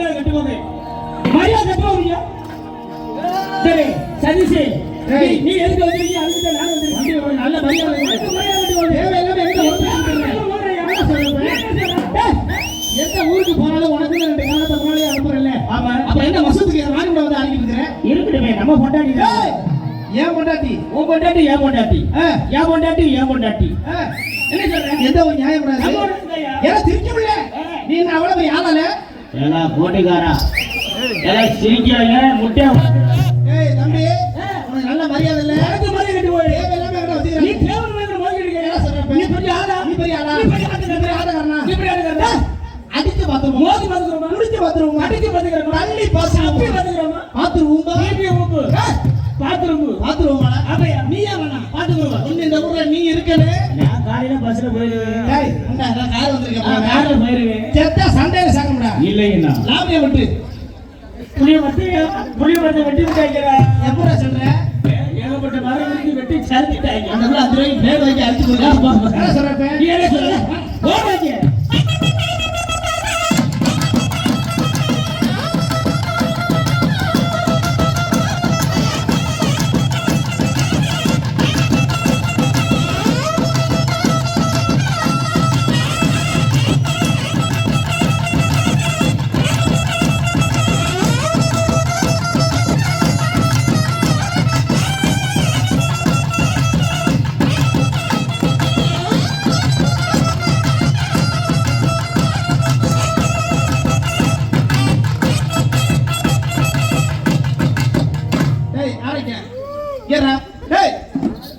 மரியாதை கட்டுவாங்க. மரியாதை கட்டுவாங்க சரி சதீஷ் நீ எதுக்கு வந்திருக்கீங்க அதுக்கு நான் வந்திருக்கேன். நல்ல மரியாதை எந்த ஊருக்கு போனாலும் உனக்கு ஆமா. என்ன வந்து அனுப்பி இருக்கிறேன் நம்ம பொண்டாட்டி ஏன் பொண்டாட்டி? உன் பொண்டாட்டி ஏன் பொண்டாட்டி. ஏன் பொண்டாட்டி ஏன் பொண்டாட்டி. என்ன எந்த ஒரு நியாயம் ஏன்னா திருச்சி உள்ள. நீ அவ்வளவு யாரால ஏலா போட்டிக்காரா ஏலா சிரிக்கிறாங்க முட்டை ஏய் தம்பி உனக்கு நல்ல மரியாதை இல்ல. எனக்கு மாதிரி கட்டி போய். தேவையில்லாம எங்கிட்ட நீ தேவன் மேல இப்ப? நீ பெரிய ஆளா? நீ பெரிய ஆளா? நீ பெரிய ஆளா? நீ பெரிய ஆட்டக்காரனா நீ பெரிய ஆளுக்காரனா? அடிச்சு பாத்துருவோம் மோதி பாத்துக்கிறோமா முடிச்சு பாத்துருவோம் அடிச்சு தள்ளி அப்படி நீ ஒண்ணு இந்த ஊர்ல நீ இருக்கனே நான் காலையில பஸ்ல டேய் கார் வந்திருக்க நான் பாருங்க கார்ல போயிருவேன் செத்தா இல்லைங்கண்ணா லாபிய விட்டு. புளிய மரத்தை புளிய மரத்தை வெட்டி விட்டாங்க எப்படா சொல்ற? ஏகப்பட்ட மரம் இருக்கு வெட்டி அந்த பேர் வைக்க அடிச்சு என்ன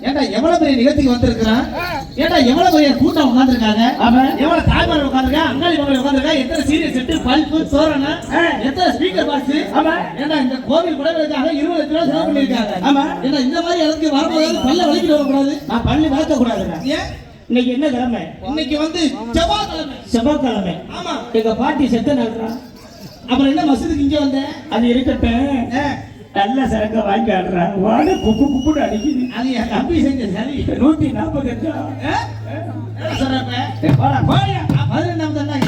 ஏண்டா எவ்வளவு பெரிய நிகழ்ச்சிக்கு வந்திருக்கிறான் ஏண்டா எவ்வளவு பெரிய கூட்டம் உட்கார்ந்திருக்காங்க? ஆமா. எவ்வளவு தாய்மார் உட்கார்ந்திருக்கா? அங்காளி மகள் உட்கார்ந்திருக்கா? எத்தனை சீரியல் செட்டு பல்பு ஆ. எத்தனை ஸ்பீக்கர் பாக்ஸ் ஆமா. ஏண்டா இந்த கோவில் கூட இருபது லட்சம் ரூபாய் செலவு பண்ணிருக்காங்க ஆமா. ஏண்டா இந்த மாதிரி இடத்துக்கு வரும்போது பல்ல வலிக்கிட்டு வரக்கூடாது? நான் பள்ளி வளர்க்க கூடாதுங்க ஏன்? இன்னைக்கு என்ன கிழமை? இன்னைக்கு வந்து செவ்வாய்க்கிழமை. செவ்வாய்க்கிழமை. ஆமா. எங்க பாட்டி செத்த நாள்றான் அப்புறம் என்ன மசூதிக்கு இங்க வந்த? அது இருக்கட்டும். நல்ல சரக்க வாங்கி ஆடுறான் வாட குப்பு குப்புன்னு அடிக்குது. அது என் தம்பி செஞ்ச சரி நூத்தி நாற்பது லட்சம் ஆ? என்ன சொல்றப்ப போடா, போயா. பதினெண்டாம் தானே